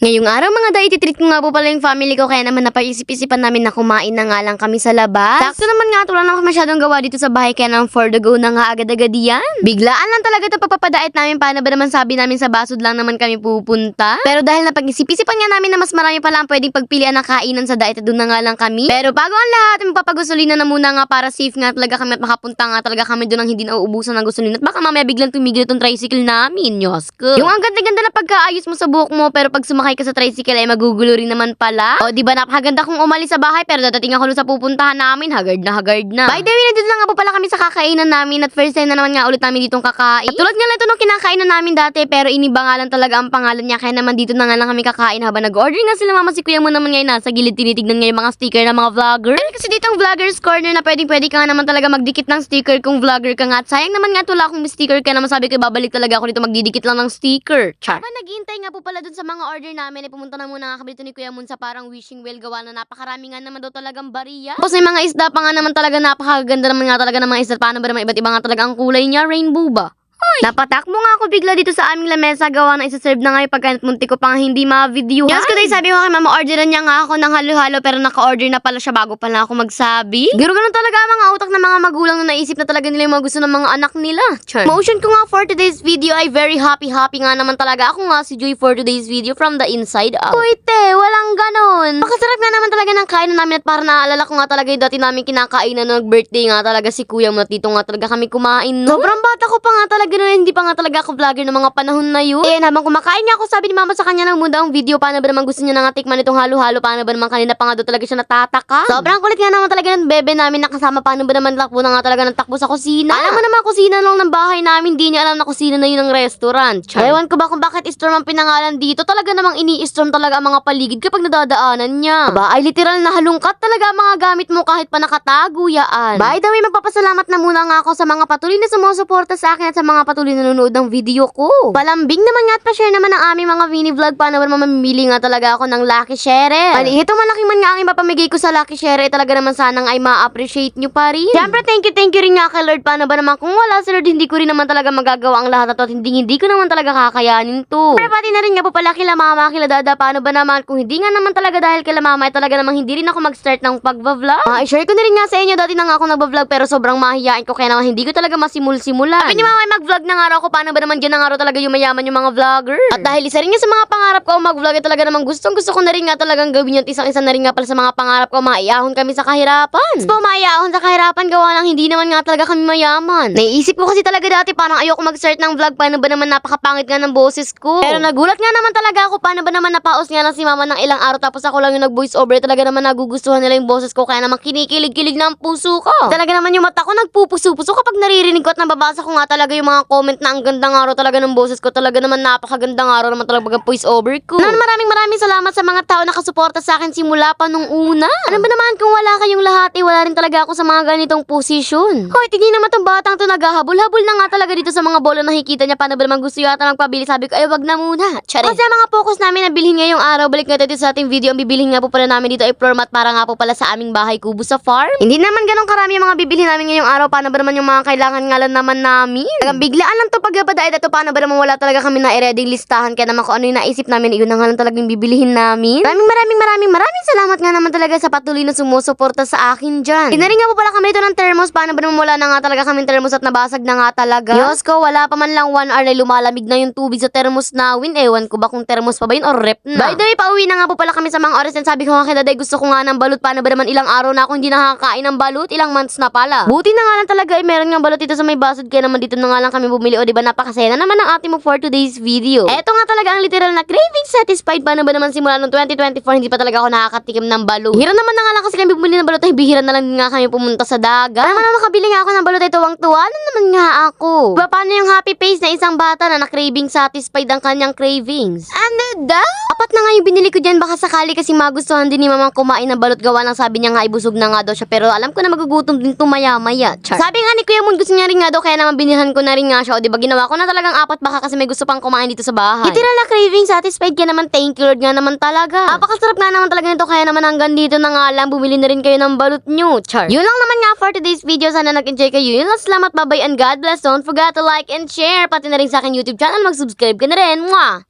Ngayong araw mga day, ititreat ko nga po pala yung family ko kaya naman napaisip-isipan namin na kumain na nga lang kami sa labas. Sakto naman nga, wala naman masyadong gawa dito sa bahay kaya naman for the go na nga agad-agad yan. Biglaan lang talaga ito papapadait namin paano ba naman sabi namin sa basod lang naman kami pupunta. Pero dahil napag-isip-isipan nga namin na mas marami pala ang pwedeng pagpilian ng kainan sa diet, doon na nga lang kami. Pero bago ang lahat, magpapagusolina na muna nga para safe nga talaga kami at makapunta nga talaga kami doon ang hindi nauubusan ng gusolina at baka mamaya biglang tumigil itong tricycle namin, Yosko. Yung ang ganda-ganda na pagkaayos mo sa buhok mo pero pag sumakay ka sa tricycle ay magugulo rin naman pala. O di ba napakaganda kong umalis sa bahay pero dadating ako sa pupuntahan namin, hagard na hagard na. By the way, nandito na nga po pala kami sa kakainan namin at first time na naman nga ulit namin ditong kakain. At tulad nga lang ito nung kinakainan namin dati pero iniba nga lang talaga ang pangalan niya kaya naman dito na nga lang kami kakain habang nag-order nga sila mama si kuya mo naman ngayon nasa gilid tinitignan nga mga sticker ng mga vlogger. Meron kasi dito ang vloggers corner na pwedeng pwede ka nga naman talaga magdikit ng sticker kung vlogger ka nga at sayang naman nga wala akong sticker kaya naman sabi ko babalik talaga ako dito magdidikit lang ng sticker. Char. Habang naghihintay nga po pala dun sa mga order namin ay pumunta na muna nga kami dito ni Kuya Mun sa parang wishing well gawa na napakarami nga naman daw talagang bariya. Tapos may mga isda pa nga naman talaga napakaganda naman nga talaga ng mga isda. Paano ba naman iba't iba nga talaga ang kulay niya? Rainbow ba? Napatakbo nga ako bigla dito sa aming lamesa gawa na isa-serve na nga yung pagkain at munti ko pang hindi ma-video. Yes, kuday sabi ko kay mama, orderan niya nga ako ng halo-halo pero naka-order na pala siya bago pala ako magsabi. Giro ganun talaga ang mga utak ng mga magulang na naisip na talaga nila yung mga gusto ng mga anak nila. Char. Motion ko nga for today's video ay very happy-happy nga naman talaga. Ako nga si Joy for today's video from the inside out. Uy, te, walang ganon. Makasarap nga naman talaga ng kainan namin at para naalala ko nga talaga yung dati namin kinakainan na nag-birthday nga talaga si kuya mo at dito nga talaga kami kumain. No? Sobrang bata ko pa nga talaga noon, hindi pa nga talaga ako vlogger ng mga panahon na yun. Eh, habang kumakain nga ako, sabi ni mama sa kanya ng muda ang video, paano ba naman gusto niya na nga tikman itong halo-halo, paano ba naman kanina pa nga daw talaga siya natataka. Sobrang kulit nga naman talaga ng bebe namin nakasama, paano ba naman takbo na nga talaga ng takbo sa kusina. Alam mo naman, kusina lang ng bahay namin, di niya alam na kusina na yun ng restaurant. Char. Ewan ko ba kung bakit storm ang pinangalan dito, talaga namang ini-storm talaga ang mga paligid kapag nadadaanan niya. Ba, ay literal na halungkat talaga ang mga gamit mo kahit pa nakatago yaan. By the way, magpapasalamat na muna nga ako sa mga patuloy na sumusuporta sa akin at sa mga patuloy na nanonood ng video ko. Palambing naman nga at pa-share naman ang aming mga mini vlog ba naman mamimili nga talaga ako ng Lucky Share. Maliit o malaki man nga ang ipapamigay ko sa Lucky Share, eh, talaga naman sanang ay ma-appreciate nyo pa rin. Siyempre, thank you, thank you rin nga kay Lord. Paano ba naman kung wala si Lord, hindi ko rin naman talaga magagawa ang lahat at hindi, hindi ko naman talaga kakayanin to. Pero pati na rin nga po pala kila mama, kila dada, paano ba naman kung hindi nga naman talaga dahil kila mama, ay talaga namang hindi rin ako mag-start ng pagbablog. Ah, i-share ko na rin nga sa inyo, dati na nga ako nagbablog pero sobrang mahihain ko kaya naman hindi ko talaga masimul-simulan. Sabi ni mama, ay mag-vlog na nga raw ako, paano ba naman dyan na nga raw talaga yung mayaman yung mga vlogger. At dahil isa rin nga sa mga pangarap ko mag-vlog ay talaga namang gustong gusto ko na rin nga talagang gawin yun. At isang isa na rin nga pala sa mga pangarap ko, maiyahon kami sa kahirapan. Po, maiyahon sa kahirapan, gawa lang hindi naman nga talaga kami mayaman. Naiisip ko kasi talaga dati, parang ayoko mag-start ng vlog, paano ba naman napakapangit nga ng boses ko. Pero nagulat nga naman talaga ako, paano ba naman napaos nga lang si mama ng ilang araw, tapos ako lang yung nag-voice over, talaga naman nagugustuhan nila yung boses ko, kaya naman kinikilig-kilig na ang puso ko. Talaga naman yung mata ko nagpupuso-puso kapag naririnig ko at nababasa ko nga talaga yung mga comment na ang ganda nga raw talaga ng boses ko, talaga naman napakaganda nga raw naman talaga voice over ko. Nan maraming maraming salamat sa mga tao na kasuporta sa akin simula pa nung una. Ano ba naman kung wala kayong lahat, eh wala rin talaga ako sa mga ganitong posisyon. Hoy, tingin naman tong batang to naghahabol-habol na nga talaga dito sa mga bola nakikita niya paano ba naman gusto yata magpabili. Sabi ko, ay wag na muna. Charin. Kasi ang mga focus namin na bilhin ngayong araw, balik nga tayo sa ating video, ang bibilhin nga po pala namin dito ay floor mat para nga po pala sa aming bahay kubo sa farm. Hindi naman ganun karami yung mga bibilhin namin ngayong araw, paano ba naman yung mga kailangan nga lang naman namin. Talagang biglaan lang to pagkabadaid at to paano ba naman wala talaga kami na i-ready listahan kaya naman kung ano yung naisip namin, iyon na nga lang talagang bibilihin namin. Maraming maraming maraming maraming salamat nga naman talaga sa patuloy na sumusuporta sa akin dyan. Inaring nga po pala kami ito ng thermos, paano ba naman wala na nga talaga kaming thermos at nabasag na nga talaga. Diyos ko, wala pa man lang 1 hour na lumalamig na yung tubig sa thermos nawin. Ewan ko ba kung thermos pa ba yun or rep na. By the way, pauwi na nga po pala kami sa mga oras and sabi ko nga kay daday gusto ko nga ng balut. Paano ba naman ilang araw na ako hindi nakakain ng balut? Ilang months na pala. Buti na nga lang talaga eh, meron nga balut dito sa may basod kaya naman dito na nga lang kami bumili. O diba napakasaya na naman ang ating mo for today's video. Eto nga talaga ang literal na craving satisfied. Paano ba naman simula noong 2024 hindi pa talaga ako nakakatikim ng balot. Hira naman na nga lang kasi kami bumili ng balot bihira na lang nga kami pumunta sa dagat. Kaya naman makabili nga ako ng balot ay tuwang-tuwa na naman nga ako. Diba paano yung happy face na isang bata na na-craving satisfied ang kanyang cravings? Ano daw? Apat na nga yung binili ko dyan baka sakali kasi magustuhan din ni mamang kumain ng balot gawa lang sabi niya nga ibusog na nga daw siya pero alam ko na magugutom din tumaya-maya. Char. Sabi nga ni Kuya Moon gusto niya rin nga daw kaya naman binilhan ko na rin nga siya o diba ginawa ko na talagang apat baka kasi may gusto pang kumain dito sa bahay. Itira na craving satisfied ka naman thank you Lord nga naman talaga. Napakasarap nga naman talaga nito kaya naman hanggang dito na nga lang bumili na rin kayo ng balot nyo. Char. Yun lang naman nga for today's video sana nag-enjoy kayo. Yun lang salamat bye and God bless. Don't forget to like and share pati na rin sa akin YouTube channel mag-subscribe ka na rin. Mwah!